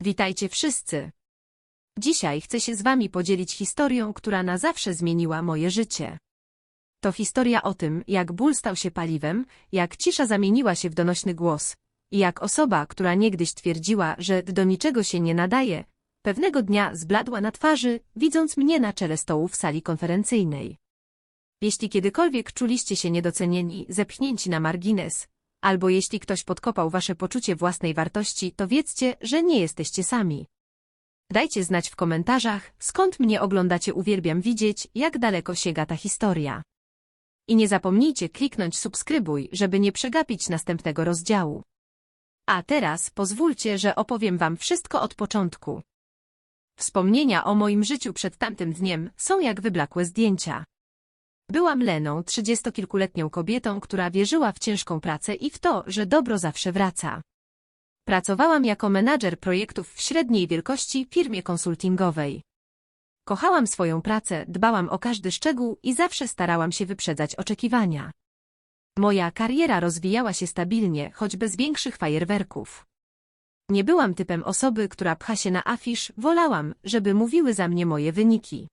Witajcie wszyscy. Dzisiaj chcę się z wami podzielić historią, która na zawsze zmieniła moje życie. To historia o tym, jak ból stał się paliwem, jak cisza zamieniła się w donośny głos i jak osoba, która niegdyś twierdziła, że do niczego się nie nadaje, pewnego dnia zbladła na twarzy, widząc mnie na czele stołu w sali konferencyjnej. Jeśli kiedykolwiek czuliście się niedocenieni, zepchnięci na margines, albo jeśli ktoś podkopał wasze poczucie własnej wartości, to wiedzcie, że nie jesteście sami. Dajcie znać w komentarzach, skąd mnie oglądacie uwielbiam widzieć, jak daleko sięga ta historia. I nie zapomnijcie kliknąć subskrybuj, żeby nie przegapić następnego rozdziału. A teraz pozwólcie, że opowiem wam wszystko od początku. Wspomnienia o moim życiu przed tamtym dniem są jak wyblakłe zdjęcia. Byłam Leną, trzydziestokilkuletnią kobietą, która wierzyła w ciężką pracę i w to, że dobro zawsze wraca. Pracowałam jako menadżer projektów w średniej wielkości firmie konsultingowej. Kochałam swoją pracę, dbałam o każdy szczegół i zawsze starałam się wyprzedzać oczekiwania. Moja kariera rozwijała się stabilnie, choć bez większych fajerwerków. Nie byłam typem osoby, która pcha się na afisz, wolałam, żeby mówiły za mnie moje wyniki.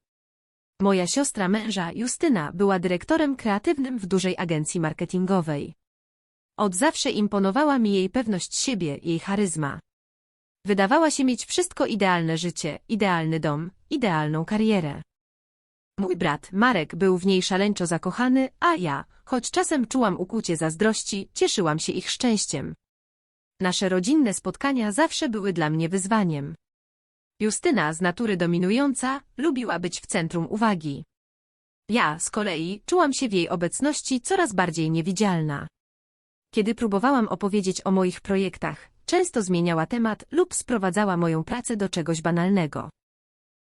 Moja siostra męża, Justyna, była dyrektorem kreatywnym w dużej agencji marketingowej. Od zawsze imponowała mi jej pewność siebie, jej charyzma. Wydawała się mieć wszystko idealne życie, idealny dom, idealną karierę. Mój brat, Marek, był w niej szaleńczo zakochany, a ja, choć czasem czułam ukłucie zazdrości, cieszyłam się ich szczęściem. Nasze rodzinne spotkania zawsze były dla mnie wyzwaniem. Justyna, z natury dominująca, lubiła być w centrum uwagi. Ja, z kolei, czułam się w jej obecności coraz bardziej niewidzialna. Kiedy próbowałam opowiedzieć o moich projektach, często zmieniała temat lub sprowadzała moją pracę do czegoś banalnego.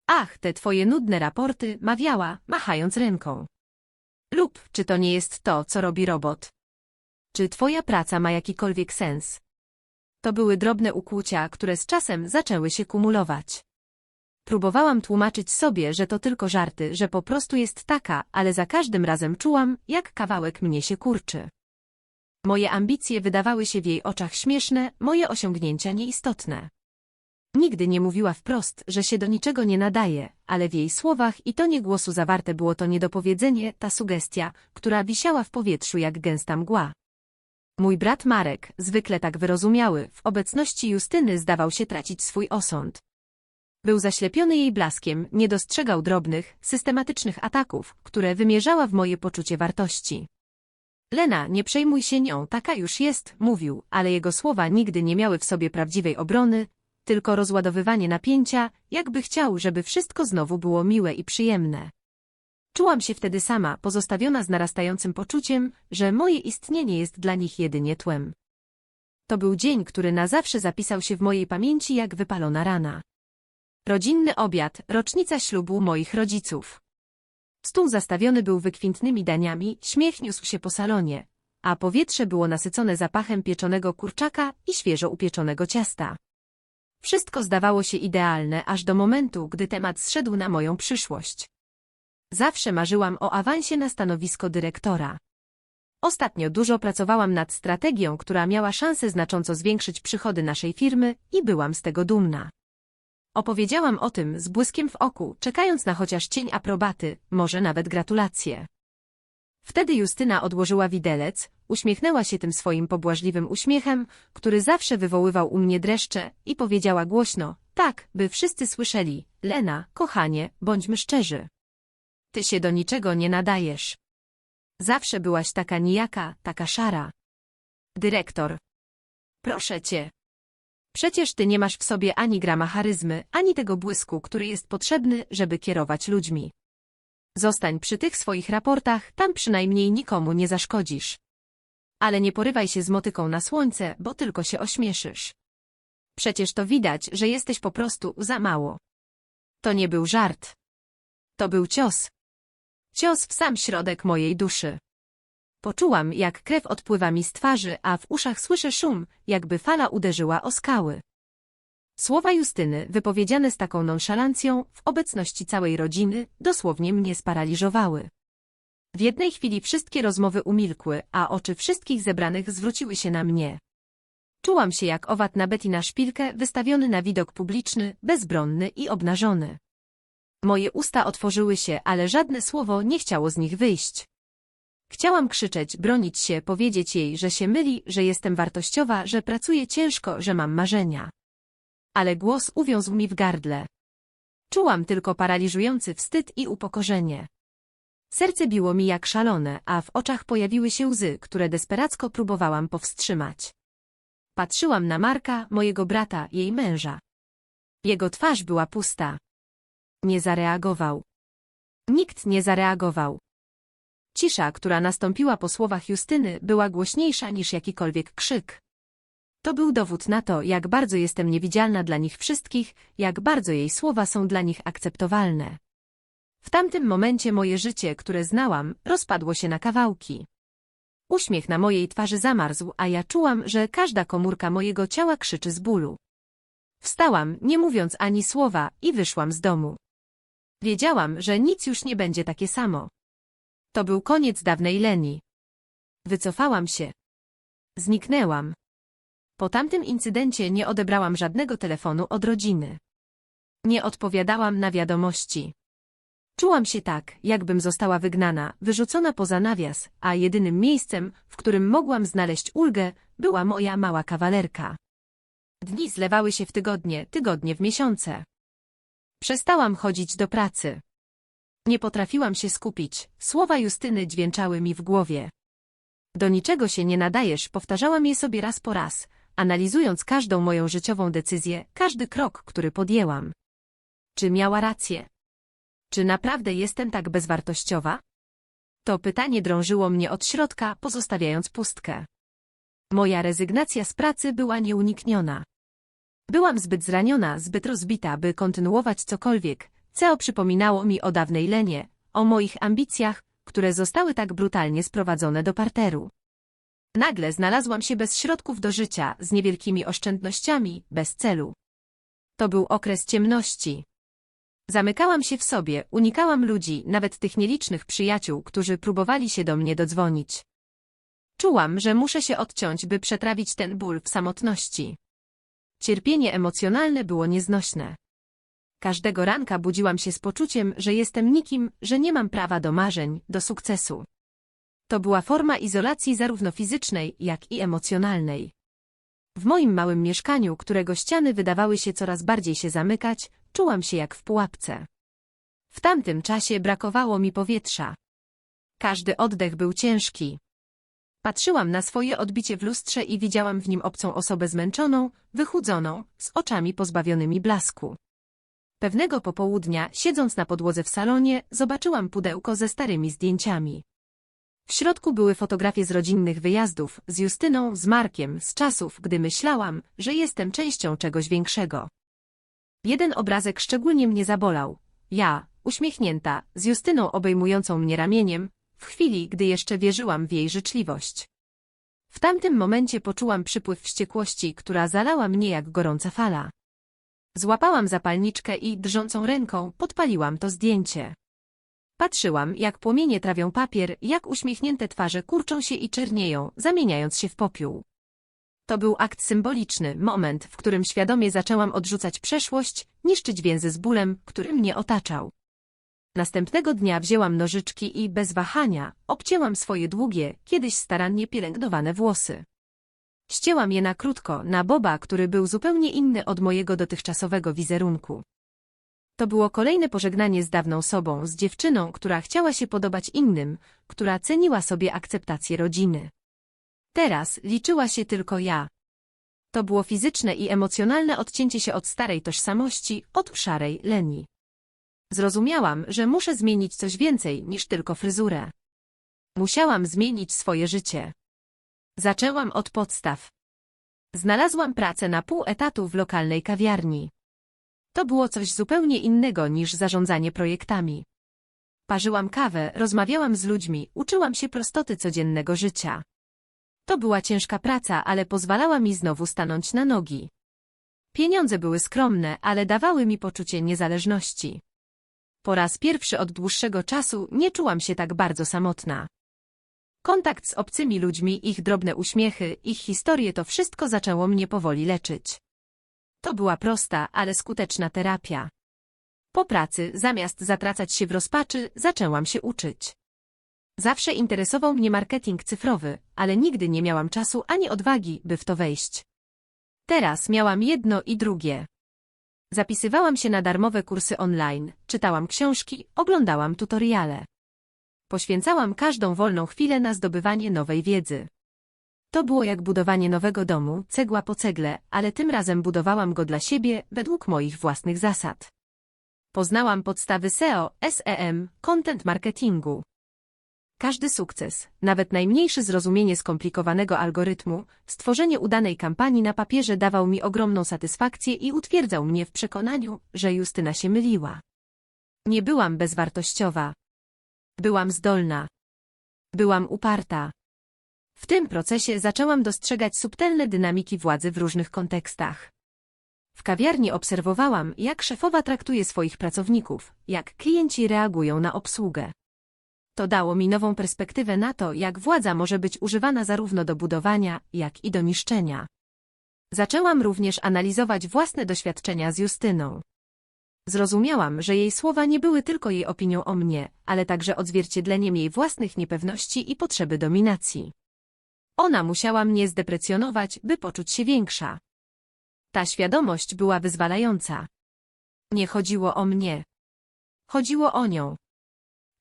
Ach, te twoje nudne raporty, mawiała, machając ręką. Lub, czy to nie jest to, co robi robot? Czy twoja praca ma jakikolwiek sens? To były drobne ukłucia, które z czasem zaczęły się kumulować. Próbowałam tłumaczyć sobie, że to tylko żarty, że po prostu jest taka, ale za każdym razem czułam, jak kawałek mnie się kurczy. Moje ambicje wydawały się w jej oczach śmieszne, moje osiągnięcia nieistotne. Nigdy nie mówiła wprost, że się do niczego nie nadaje, ale w jej słowach i tonie głosu zawarte było to niedopowiedzenie, ta sugestia, która wisiała w powietrzu jak gęsta mgła. Mój brat Marek, zwykle tak wyrozumiały, w obecności Justyny zdawał się tracić swój osąd. Był zaślepiony jej blaskiem, nie dostrzegał drobnych, systematycznych ataków, które wymierzała w moje poczucie wartości. Lena, nie przejmuj się nią, taka już jest, mówił, ale jego słowa nigdy nie miały w sobie prawdziwej obrony, tylko rozładowywanie napięcia, jakby chciał, żeby wszystko znowu było miłe i przyjemne. Czułam się wtedy sama, pozostawiona z narastającym poczuciem, że moje istnienie jest dla nich jedynie tłem. To był dzień, który na zawsze zapisał się w mojej pamięci jak wypalona rana. Rodzinny obiad, rocznica ślubu moich rodziców. Stół zastawiony był wykwintnymi daniami, śmiech niósł się po salonie, a powietrze było nasycone zapachem pieczonego kurczaka i świeżo upieczonego ciasta. Wszystko zdawało się idealne, aż do momentu, gdy temat zszedł na moją przyszłość. Zawsze marzyłam o awansie na stanowisko dyrektora. Ostatnio dużo pracowałam nad strategią, która miała szansę znacząco zwiększyć przychody naszej firmy i byłam z tego dumna. Opowiedziałam o tym z błyskiem w oku, czekając na chociaż cień aprobaty, może nawet gratulacje. Wtedy Justyna odłożyła widelec, uśmiechnęła się tym swoim pobłażliwym uśmiechem, który zawsze wywoływał u mnie dreszcze i powiedziała głośno, tak, by wszyscy słyszeli, Lena, kochanie, bądźmy szczerzy. Ty się do niczego nie nadajesz. Zawsze byłaś taka nijaka, taka szara. Dyrektor. Proszę cię. Przecież ty nie masz w sobie ani grama charyzmy, ani tego błysku, który jest potrzebny, żeby kierować ludźmi. Zostań przy tych swoich raportach, tam przynajmniej nikomu nie zaszkodzisz. Ale nie porywaj się z motyką na słońce, bo tylko się ośmieszysz. Przecież to widać, że jesteś po prostu za mało. To nie był żart. To był cios. Cios w sam środek mojej duszy. Poczułam, jak krew odpływa mi z twarzy, a w uszach słyszę szum, jakby fala uderzyła o skały. Słowa Justyny, wypowiedziane z taką nonszalancją, w obecności całej rodziny, dosłownie mnie sparaliżowały. W jednej chwili wszystkie rozmowy umilkły, a oczy wszystkich zebranych zwróciły się na mnie. Czułam się jak owad na Betty na szpilkę, wystawiony na widok publiczny, bezbronny i obnażony. Moje usta otworzyły się, ale żadne słowo nie chciało z nich wyjść. Chciałam krzyczeć, bronić się, powiedzieć jej, że się myli, że jestem wartościowa, że pracuję ciężko, że mam marzenia. Ale głos uwiązł mi w gardle. Czułam tylko paraliżujący wstyd i upokorzenie. Serce biło mi jak szalone, a w oczach pojawiły się łzy, które desperacko próbowałam powstrzymać. Patrzyłam na Marka, mojego brata, jej męża. Jego twarz była pusta. Nie zareagował. Nikt nie zareagował. Cisza, która nastąpiła po słowach Justyny, była głośniejsza niż jakikolwiek krzyk. To był dowód na to, jak bardzo jestem niewidzialna dla nich wszystkich, jak bardzo jej słowa są dla nich akceptowalne. W tamtym momencie moje życie, które znałam, rozpadło się na kawałki. Uśmiech na mojej twarzy zamarzł, a ja czułam, że każda komórka mojego ciała krzyczy z bólu. Wstałam, nie mówiąc ani słowa, i wyszłam z domu. Wiedziałam, że nic już nie będzie takie samo. To był koniec dawnej Leni. Wycofałam się. Zniknęłam. Po tamtym incydencie nie odebrałam żadnego telefonu od rodziny. Nie odpowiadałam na wiadomości. Czułam się tak, jakbym została wygnana, wyrzucona poza nawias, a jedynym miejscem, w którym mogłam znaleźć ulgę, była moja mała kawalerka. Dni zlewały się w tygodnie, tygodnie w miesiące. Przestałam chodzić do pracy. Nie potrafiłam się skupić, słowa Justyny dźwięczały mi w głowie. Do niczego się nie nadajesz, powtarzałam je sobie raz po raz, analizując każdą moją życiową decyzję, każdy krok, który podjęłam. Czy miała rację? Czy naprawdę jestem tak bezwartościowa? To pytanie drążyło mnie od środka, pozostawiając pustkę. Moja rezygnacja z pracy była nieunikniona. Byłam zbyt zraniona, zbyt rozbita, by kontynuować cokolwiek, co przypominało mi o dawnej Lenie, o moich ambicjach, które zostały tak brutalnie sprowadzone do parteru. Nagle znalazłam się bez środków do życia, z niewielkimi oszczędnościami, bez celu. To był okres ciemności. Zamykałam się w sobie, unikałam ludzi, nawet tych nielicznych przyjaciół, którzy próbowali się do mnie dodzwonić. Czułam, że muszę się odciąć, by przetrawić ten ból w samotności. Cierpienie emocjonalne było nieznośne. Każdego ranka budziłam się z poczuciem, że jestem nikim, że nie mam prawa do marzeń, do sukcesu. To była forma izolacji zarówno fizycznej, jak i emocjonalnej. W moim małym mieszkaniu, którego ściany wydawały się coraz bardziej się zamykać, czułam się jak w pułapce. W tamtym czasie brakowało mi powietrza. Każdy oddech był ciężki. Patrzyłam na swoje odbicie w lustrze i widziałam w nim obcą osobę zmęczoną, wychudzoną, z oczami pozbawionymi blasku. Pewnego popołudnia, siedząc na podłodze w salonie, zobaczyłam pudełko ze starymi zdjęciami. W środku były fotografie z rodzinnych wyjazdów, z Justyną, z Markiem, z czasów, gdy myślałam, że jestem częścią czegoś większego. Jeden obrazek szczególnie mnie zabolał. Ja, uśmiechnięta, z Justyną obejmującą mnie ramieniem, w chwili, gdy jeszcze wierzyłam w jej życzliwość. W tamtym momencie poczułam przypływ wściekłości, która zalała mnie jak gorąca fala. Złapałam zapalniczkę i drżącą ręką podpaliłam to zdjęcie. Patrzyłam, jak płomienie trawią papier, jak uśmiechnięte twarze kurczą się i czernieją, zamieniając się w popiół. To był akt symboliczny, moment, w którym świadomie zaczęłam odrzucać przeszłość, niszczyć więzy z bólem, który mnie otaczał. Następnego dnia wzięłam nożyczki i bez wahania obcięłam swoje długie, kiedyś starannie pielęgnowane włosy. Ścięłam je na krótko, na Boba, który był zupełnie inny od mojego dotychczasowego wizerunku. To było kolejne pożegnanie z dawną sobą, z dziewczyną, która chciała się podobać innym, która ceniła sobie akceptację rodziny. Teraz liczyła się tylko ja. To było fizyczne i emocjonalne odcięcie się od starej tożsamości, od szarej Leni. Zrozumiałam, że muszę zmienić coś więcej niż tylko fryzurę. Musiałam zmienić swoje życie. Zaczęłam od podstaw. Znalazłam pracę na pół etatu w lokalnej kawiarni. To było coś zupełnie innego niż zarządzanie projektami. Parzyłam kawę, rozmawiałam z ludźmi, uczyłam się prostoty codziennego życia. To była ciężka praca, ale pozwalała mi znowu stanąć na nogi. Pieniądze były skromne, ale dawały mi poczucie niezależności. Po raz pierwszy od dłuższego czasu nie czułam się tak bardzo samotna. Kontakt z obcymi ludźmi, ich drobne uśmiechy, ich historie to wszystko zaczęło mnie powoli leczyć. To była prosta, ale skuteczna terapia. Po pracy, zamiast zatracać się w rozpaczy, zaczęłam się uczyć. Zawsze interesował mnie marketing cyfrowy, ale nigdy nie miałam czasu ani odwagi, by w to wejść. Teraz miałam jedno i drugie. Zapisywałam się na darmowe kursy online, czytałam książki, oglądałam tutoriale. Poświęcałam każdą wolną chwilę na zdobywanie nowej wiedzy. To było jak budowanie nowego domu, cegła po cegle, ale tym razem budowałam go dla siebie, według moich własnych zasad. Poznałam podstawy SEO, SEM, content marketingu. Każdy sukces, nawet najmniejsze zrozumienie skomplikowanego algorytmu, stworzenie udanej kampanii na papierze dawał mi ogromną satysfakcję i utwierdzał mnie w przekonaniu, że Justyna się myliła. Nie byłam bezwartościowa. Byłam zdolna. Byłam uparta. W tym procesie zaczęłam dostrzegać subtelne dynamiki władzy w różnych kontekstach. W kawiarni obserwowałam, jak szefowa traktuje swoich pracowników, jak klienci reagują na obsługę. To dało mi nową perspektywę na to, jak władza może być używana zarówno do budowania, jak i do niszczenia. Zaczęłam również analizować własne doświadczenia z Justyną. Zrozumiałam, że jej słowa nie były tylko jej opinią o mnie, ale także odzwierciedleniem jej własnych niepewności i potrzeby dominacji. Ona musiała mnie zdeprecjonować, by poczuć się większa. Ta świadomość była wyzwalająca. Nie chodziło o mnie. Chodziło o nią.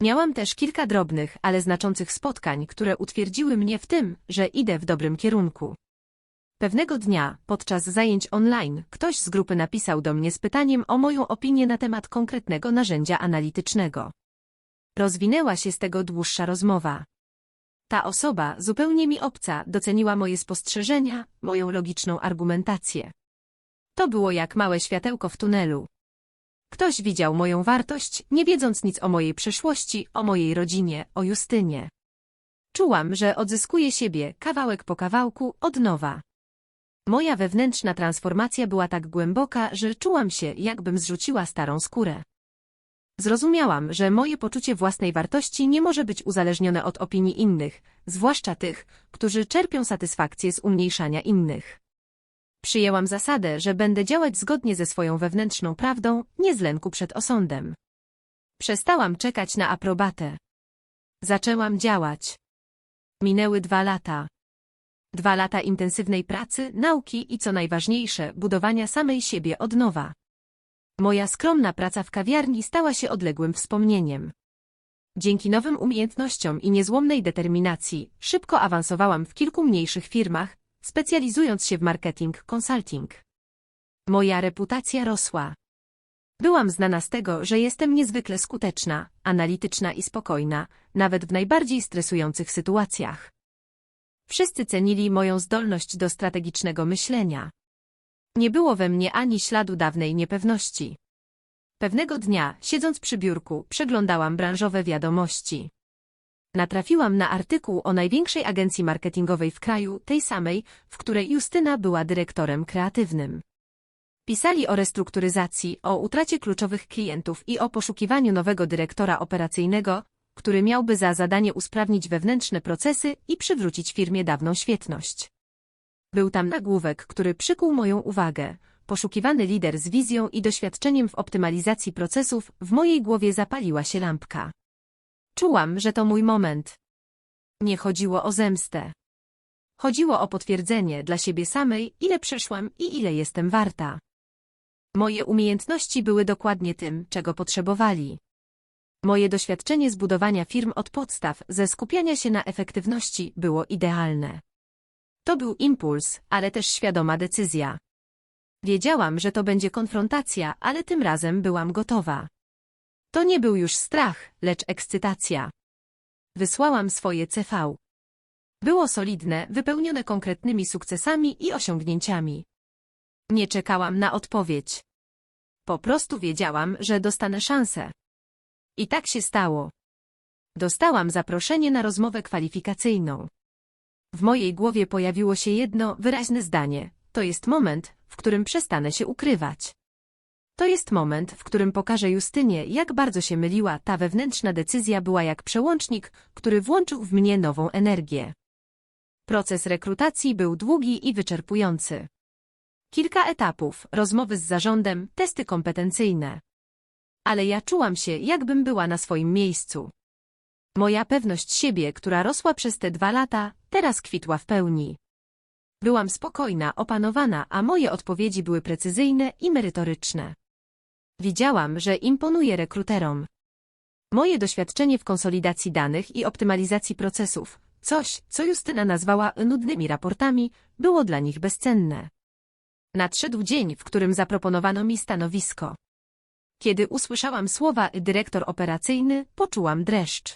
Miałam też kilka drobnych, ale znaczących spotkań, które utwierdziły mnie w tym, że idę w dobrym kierunku. Pewnego dnia, podczas zajęć online, ktoś z grupy napisał do mnie z pytaniem o moją opinię na temat konkretnego narzędzia analitycznego. Rozwinęła się z tego dłuższa rozmowa. Ta osoba, zupełnie mi obca, doceniła moje spostrzeżenia, moją logiczną argumentację. To było jak małe światełko w tunelu. Ktoś widział moją wartość, nie wiedząc nic o mojej przeszłości, o mojej rodzinie, o Justynie. Czułam, że odzyskuję siebie, kawałek po kawałku, od nowa. Moja wewnętrzna transformacja była tak głęboka, że czułam się, jakbym zrzuciła starą skórę. Zrozumiałam, że moje poczucie własnej wartości nie może być uzależnione od opinii innych, zwłaszcza tych, którzy czerpią satysfakcję z umniejszania innych. Przyjęłam zasadę, że będę działać zgodnie ze swoją wewnętrzną prawdą, nie z lęku przed osądem. Przestałam czekać na aprobatę. Zaczęłam działać. Minęły dwa lata. Dwa lata intensywnej pracy, nauki i co najważniejsze, budowania samej siebie od nowa. Moja skromna praca w kawiarni stała się odległym wspomnieniem. Dzięki nowym umiejętnościom i niezłomnej determinacji, szybko awansowałam w kilku mniejszych firmach, specjalizując się w marketing consulting. Moja reputacja rosła. Byłam znana z tego, że jestem niezwykle skuteczna, analityczna i spokojna, nawet w najbardziej stresujących sytuacjach. Wszyscy cenili moją zdolność do strategicznego myślenia. Nie było we mnie ani śladu dawnej niepewności. Pewnego dnia, siedząc przy biurku, przeglądałam branżowe wiadomości. Natrafiłam na artykuł o największej agencji marketingowej w kraju, tej samej, w której Justyna była dyrektorem kreatywnym. Pisali o restrukturyzacji, o utracie kluczowych klientów i o poszukiwaniu nowego dyrektora operacyjnego, który miałby za zadanie usprawnić wewnętrzne procesy i przywrócić firmie dawną świetność. Był tam nagłówek, który przykuł moją uwagę. Poszukiwany lider z wizją i doświadczeniem w optymalizacji procesów, w mojej głowie zapaliła się lampka. Czułam, że to mój moment. Nie chodziło o zemstę. Chodziło o potwierdzenie dla siebie samej, ile przeszłam i ile jestem warta. Moje umiejętności były dokładnie tym, czego potrzebowali. Moje doświadczenie zbudowania firm od podstaw, ze skupiania się na efektywności, było idealne. To był impuls, ale też świadoma decyzja. Wiedziałam, że to będzie konfrontacja, ale tym razem byłam gotowa. To nie był już strach, lecz ekscytacja. Wysłałam swoje CV. Było solidne, wypełnione konkretnymi sukcesami i osiągnięciami. Nie czekałam na odpowiedź. Po prostu wiedziałam, że dostanę szansę. I tak się stało. Dostałam zaproszenie na rozmowę kwalifikacyjną. W mojej głowie pojawiło się jedno wyraźne zdanie. To jest moment, w którym przestanę się ukrywać. To jest moment, w którym pokażę Justynie, jak bardzo się myliła, ta wewnętrzna decyzja była jak przełącznik, który włączył w mnie nową energię. Proces rekrutacji był długi i wyczerpujący. Kilka etapów, rozmowy z zarządem, testy kompetencyjne. Ale ja czułam się, jakbym była na swoim miejscu. Moja pewność siebie, która rosła przez te dwa lata, teraz kwitła w pełni. Byłam spokojna, opanowana, a moje odpowiedzi były precyzyjne i merytoryczne. Widziałam, że imponuję rekruterom. Moje doświadczenie w konsolidacji danych i optymalizacji procesów, coś, co Justyna nazwała nudnymi raportami, było dla nich bezcenne. Nadszedł dzień, w którym zaproponowano mi stanowisko. Kiedy usłyszałam słowa dyrektor operacyjny, poczułam dreszcz.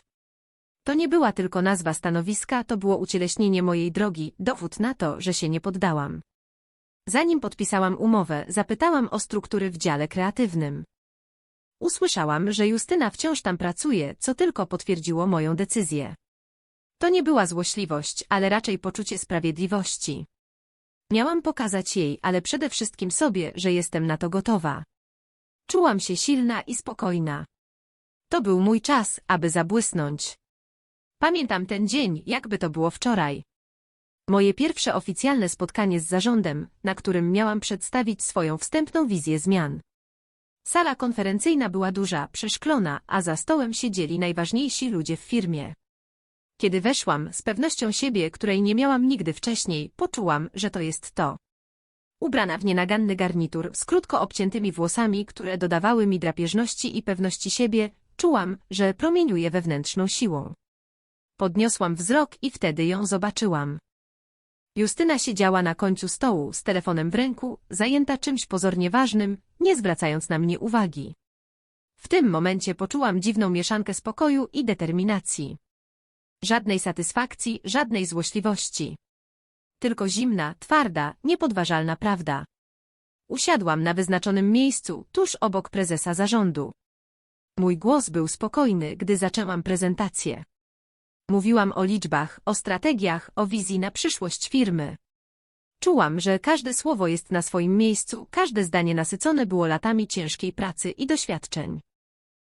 To nie była tylko nazwa stanowiska, to było ucieleśnienie mojej drogi, dowód na to, że się nie poddałam. Zanim podpisałam umowę, zapytałam o struktury w dziale kreatywnym. Usłyszałam, że Justyna wciąż tam pracuje, co tylko potwierdziło moją decyzję. To nie była złośliwość, ale raczej poczucie sprawiedliwości. Miałam pokazać jej, ale przede wszystkim sobie, że jestem na to gotowa. Czułam się silna i spokojna. To był mój czas, aby zabłysnąć. Pamiętam ten dzień, jakby to było wczoraj. Moje pierwsze oficjalne spotkanie z zarządem, na którym miałam przedstawić swoją wstępną wizję zmian. Sala konferencyjna była duża, przeszklona, a za stołem siedzieli najważniejsi ludzie w firmie. Kiedy weszłam, z pewnością siebie, której nie miałam nigdy wcześniej, poczułam, że to jest to. Ubrana w nienaganny garnitur, z krótko obciętymi włosami, które dodawały mi drapieżności i pewności siebie, czułam, że promieniuję wewnętrzną siłą. Podniosłam wzrok i wtedy ją zobaczyłam. Justyna siedziała na końcu stołu z telefonem w ręku, zajęta czymś pozornie ważnym, nie zwracając na mnie uwagi. W tym momencie poczułam dziwną mieszankę spokoju i determinacji. Żadnej satysfakcji, żadnej złośliwości. Tylko zimna, twarda, niepodważalna prawda. Usiadłam na wyznaczonym miejscu, tuż obok prezesa zarządu. Mój głos był spokojny, gdy zaczęłam prezentację. Mówiłam o liczbach, o strategiach, o wizji na przyszłość firmy. Czułam, że każde słowo jest na swoim miejscu, każde zdanie nasycone było latami ciężkiej pracy i doświadczeń.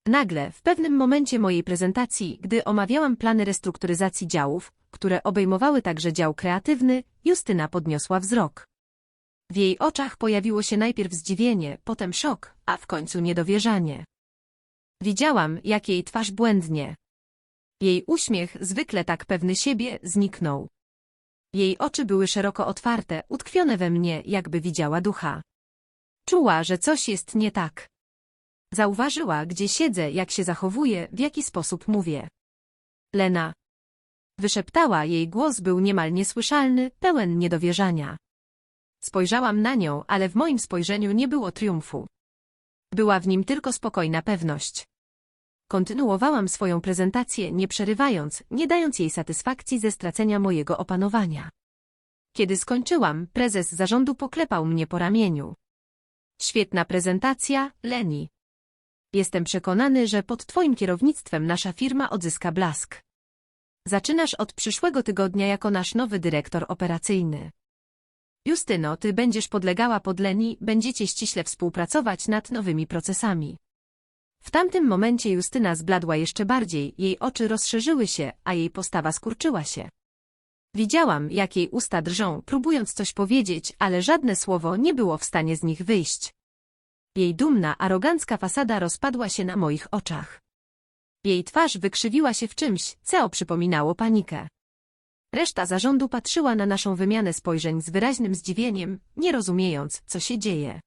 Nagle, w pewnym momencie mojej prezentacji, gdy omawiałam plany restrukturyzacji działów, które obejmowały także dział kreatywny, Justyna podniosła wzrok. W jej oczach pojawiło się najpierw zdziwienie, potem szok, a w końcu niedowierzanie. Widziałam, jak jej twarz błędnie. Jej uśmiech, zwykle tak pewny siebie, zniknął. Jej oczy były szeroko otwarte, utkwione we mnie, jakby widziała ducha. Czuła, że coś jest nie tak. Zauważyła, gdzie siedzę, jak się zachowuję, w jaki sposób mówię. Lena. Wyszeptała, jej głos był niemal niesłyszalny, pełen niedowierzania. Spojrzałam na nią, ale w moim spojrzeniu nie było triumfu. Była w nim tylko spokojna pewność. Kontynuowałam swoją prezentację, nie przerywając, nie dając jej satysfakcji ze stracenia mojego opanowania. Kiedy skończyłam, prezes zarządu poklepał mnie po ramieniu. Świetna prezentacja, Leni. Jestem przekonany, że pod Twoim kierownictwem nasza firma odzyska blask. Zaczynasz od przyszłego tygodnia jako nasz nowy dyrektor operacyjny. Justyno, Ty będziesz podlegała pod Leni, będziecie ściśle współpracować nad nowymi procesami. W tamtym momencie Justyna zbladła jeszcze bardziej, jej oczy rozszerzyły się, a jej postawa skurczyła się. Widziałam, jak jej usta drżą, próbując coś powiedzieć, ale żadne słowo nie było w stanie z nich wyjść. Jej dumna, arogancka fasada rozpadła się na moich oczach. Jej twarz wykrzywiła się w czymś, co przypominało panikę. Reszta zarządu patrzyła na naszą wymianę spojrzeń z wyraźnym zdziwieniem, nie rozumiejąc, co się dzieje.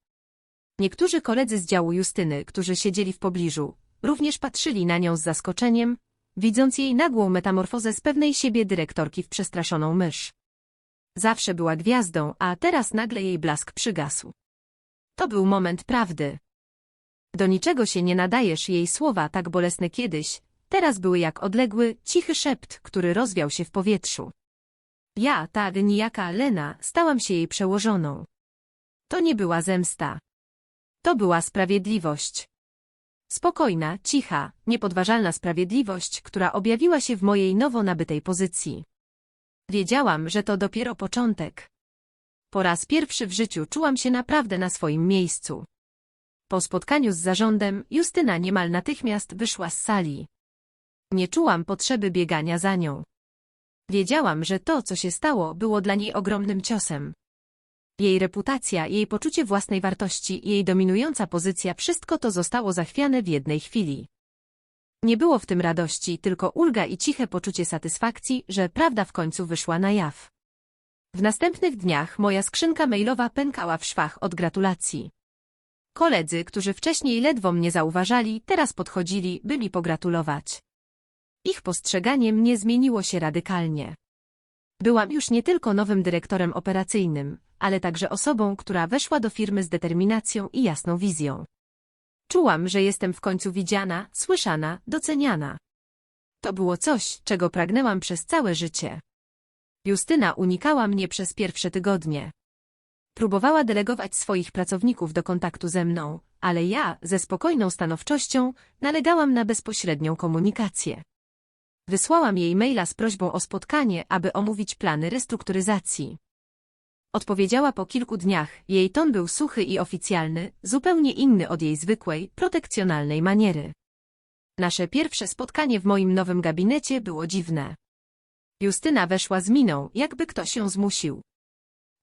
Niektórzy koledzy z działu Justyny, którzy siedzieli w pobliżu, również patrzyli na nią z zaskoczeniem, widząc jej nagłą metamorfozę z pewnej siebie dyrektorki w przestraszoną mysz. Zawsze była gwiazdą, a teraz nagle jej blask przygasł. To był moment prawdy. Do niczego się nie nadajesz jej słowa tak bolesne kiedyś, teraz były jak odległy, cichy szept, który rozwiał się w powietrzu. Ja, ta nijaka Lena, stałam się jej przełożoną. To nie była zemsta. To była sprawiedliwość. Spokojna, cicha, niepodważalna sprawiedliwość, która objawiła się w mojej nowo nabytej pozycji. Wiedziałam, że to dopiero początek. Po raz pierwszy w życiu czułam się naprawdę na swoim miejscu. Po spotkaniu z zarządem, Justyna niemal natychmiast wyszła z sali. Nie czułam potrzeby biegania za nią. Wiedziałam, że to, co się stało, było dla niej ogromnym ciosem. Jej reputacja, jej poczucie własnej wartości, jej dominująca pozycja, wszystko to zostało zachwiane w jednej chwili. Nie było w tym radości, tylko ulga i ciche poczucie satysfakcji, że prawda w końcu wyszła na jaw. W następnych dniach moja skrzynka mailowa pękała w szwach od gratulacji. Koledzy, którzy wcześniej ledwo mnie zauważali, teraz podchodzili, by mi pogratulować. Ich postrzeganie mnie zmieniło się radykalnie. Byłam już nie tylko nowym dyrektorem operacyjnym, ale także osobą, która weszła do firmy z determinacją i jasną wizją. Czułam, że jestem w końcu widziana, słyszana, doceniana. To było coś, czego pragnęłam przez całe życie. Justyna unikała mnie przez pierwsze tygodnie. Próbowała delegować swoich pracowników do kontaktu ze mną, ale ja, ze spokojną stanowczością, nalegałam na bezpośrednią komunikację. Wysłałam jej maila z prośbą o spotkanie, aby omówić plany restrukturyzacji. Odpowiedziała po kilku dniach, jej ton był suchy i oficjalny, zupełnie inny od jej zwykłej, protekcjonalnej maniery. Nasze pierwsze spotkanie w moim nowym gabinecie było dziwne. Justyna weszła z miną, jakby ktoś ją zmusił.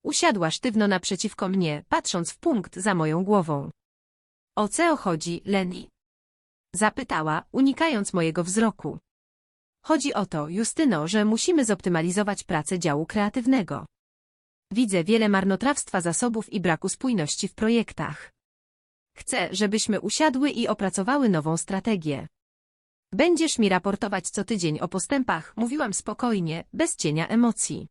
Usiadła sztywno naprzeciwko mnie, patrząc w punkt za moją głową. O co chodzi, Leni? Zapytała, unikając mojego wzroku. Chodzi o to, Justyno, że musimy zoptymalizować pracę działu kreatywnego. Widzę wiele marnotrawstwa zasobów i braku spójności w projektach. Chcę, żebyśmy usiadły i opracowały nową strategię. Będziesz mi raportować co tydzień o postępach, mówiłam spokojnie, bez cienia emocji.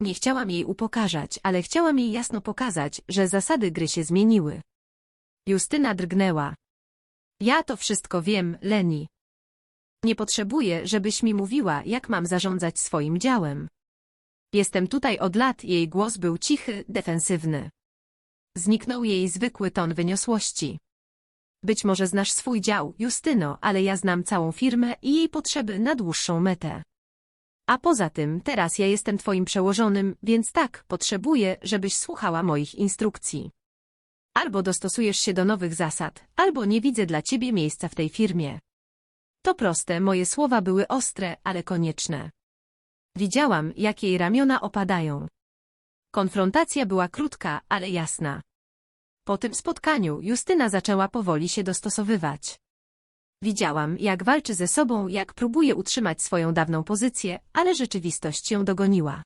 Nie chciałam jej upokarzać, ale chciałam jej jasno pokazać, że zasady gry się zmieniły. Justyna drgnęła. Ja to wszystko wiem, Leni. Nie potrzebuję, żebyś mi mówiła, jak mam zarządzać swoim działem. Jestem tutaj od lat, jej głos był cichy, defensywny. Zniknął jej zwykły ton wyniosłości. Być może znasz swój dział, Justyno, ale ja znam całą firmę i jej potrzeby na dłuższą metę. A poza tym, teraz ja jestem twoim przełożonym, więc tak, potrzebuję, żebyś słuchała moich instrukcji. Albo dostosujesz się do nowych zasad, albo nie widzę dla ciebie miejsca w tej firmie. To proste, moje słowa były ostre, ale konieczne. Widziałam, jak jej ramiona opadają. Konfrontacja była krótka, ale jasna. Po tym spotkaniu Justyna zaczęła powoli się dostosowywać. Widziałam, jak walczy ze sobą, jak próbuje utrzymać swoją dawną pozycję, ale rzeczywistość ją dogoniła.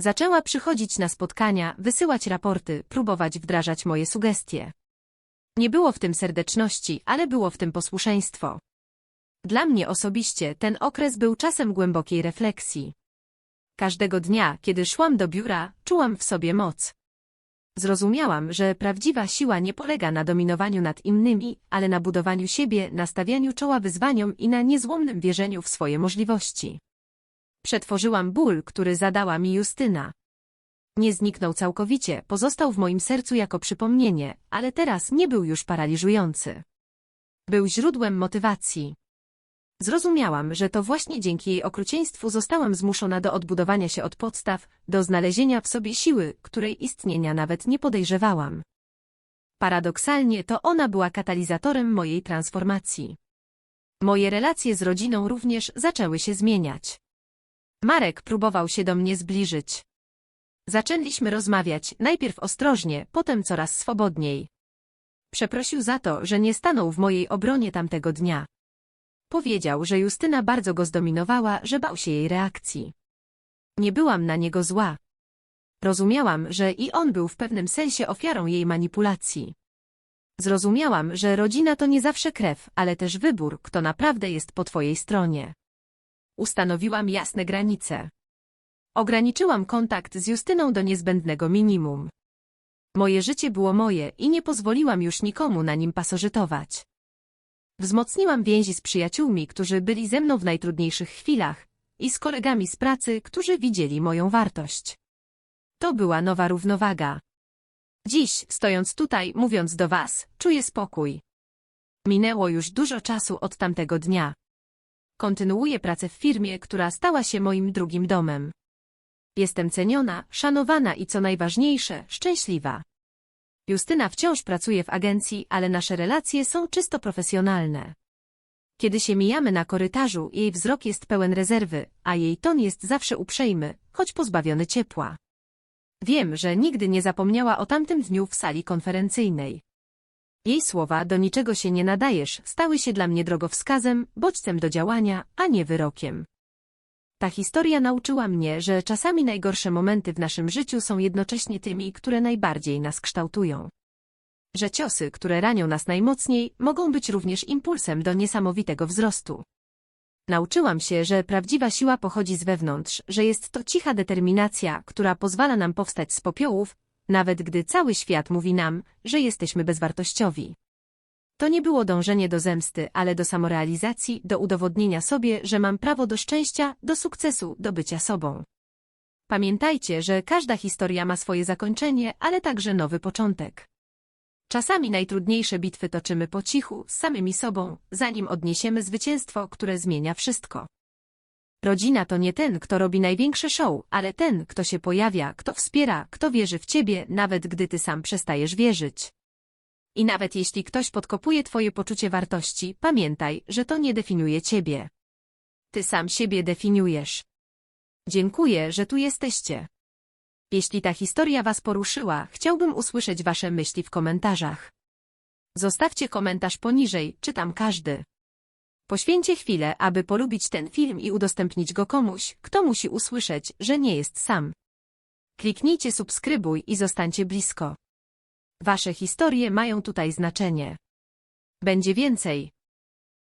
Zaczęła przychodzić na spotkania, wysyłać raporty, próbować wdrażać moje sugestie. Nie było w tym serdeczności, ale było w tym posłuszeństwo. Dla mnie osobiście ten okres był czasem głębokiej refleksji. Każdego dnia, kiedy szłam do biura, czułam w sobie moc. Zrozumiałam, że prawdziwa siła nie polega na dominowaniu nad innymi, ale na budowaniu siebie, na stawianiu czoła wyzwaniom i na niezłomnym wierzeniu w swoje możliwości. Przetworzyłam ból, który zadała mi Justyna. Nie zniknął całkowicie, pozostał w moim sercu jako przypomnienie, ale teraz nie był już paraliżujący. Był źródłem motywacji. Zrozumiałam, że to właśnie dzięki jej okrucieństwu zostałam zmuszona do odbudowania się od podstaw, do znalezienia w sobie siły, której istnienia nawet nie podejrzewałam. Paradoksalnie to ona była katalizatorem mojej transformacji. Moje relacje z rodziną również zaczęły się zmieniać. Marek próbował się do mnie zbliżyć. Zaczęliśmy rozmawiać, najpierw ostrożnie, potem coraz swobodniej. Przeprosił za to, że nie stanął w mojej obronie tamtego dnia. Powiedział, że Justyna bardzo go zdominowała, że bał się jej reakcji. Nie byłam na niego zła. Rozumiałam, że i on był w pewnym sensie ofiarą jej manipulacji. Zrozumiałam, że rodzina to nie zawsze krew, ale też wybór, kto naprawdę jest po twojej stronie. Ustanowiłam jasne granice. Ograniczyłam kontakt z Justyną do niezbędnego minimum. Moje życie było moje i nie pozwoliłam już nikomu na nim pasożytować. Wzmocniłam więzi z przyjaciółmi, którzy byli ze mną w najtrudniejszych chwilach i z kolegami z pracy, którzy widzieli moją wartość. To była nowa równowaga. Dziś, stojąc tutaj, mówiąc do was, czuję spokój. Minęło już dużo czasu od tamtego dnia. Kontynuuję pracę w firmie, która stała się moim drugim domem. Jestem ceniona, szanowana i co najważniejsze, szczęśliwa. Justyna wciąż pracuje w agencji, ale nasze relacje są czysto profesjonalne. Kiedy się mijamy na korytarzu, jej wzrok jest pełen rezerwy, a jej ton jest zawsze uprzejmy, choć pozbawiony ciepła. Wiem, że nigdy nie zapomniała o tamtym dniu w sali konferencyjnej. Jej słowa do niczego się nie nadajesz stały się dla mnie drogowskazem, bodźcem do działania, a nie wyrokiem. Ta historia nauczyła mnie, że czasami najgorsze momenty w naszym życiu są jednocześnie tymi, które najbardziej nas kształtują. Że ciosy, które ranią nas najmocniej, mogą być również impulsem do niesamowitego wzrostu. Nauczyłam się, że prawdziwa siła pochodzi z wewnątrz, że jest to cicha determinacja, która pozwala nam powstać z popiołów, nawet gdy cały świat mówi nam, że jesteśmy bezwartościowi. To nie było dążenie do zemsty, ale do samorealizacji, do udowodnienia sobie, że mam prawo do szczęścia, do sukcesu, do bycia sobą. Pamiętajcie, że każda historia ma swoje zakończenie, ale także nowy początek. Czasami najtrudniejsze bitwy toczymy po cichu, z samymi sobą, zanim odniesiemy zwycięstwo, które zmienia wszystko. Rodzina to nie ten, kto robi największe show, ale ten, kto się pojawia, kto wspiera, kto wierzy w ciebie, nawet gdy ty sam przestajesz wierzyć. I nawet jeśli ktoś podkopuje twoje poczucie wartości, pamiętaj, że to nie definiuje ciebie. Ty sam siebie definiujesz. Dziękuję, że tu jesteście. Jeśli ta historia was poruszyła, chciałbym usłyszeć wasze myśli w komentarzach. Zostawcie komentarz poniżej, czytam każdy. Poświęćcie chwilę, aby polubić ten film i udostępnić go komuś, kto musi usłyszeć, że nie jest sam. Kliknijcie subskrybuj i zostańcie blisko. Wasze historie mają tutaj znaczenie. Będzie więcej.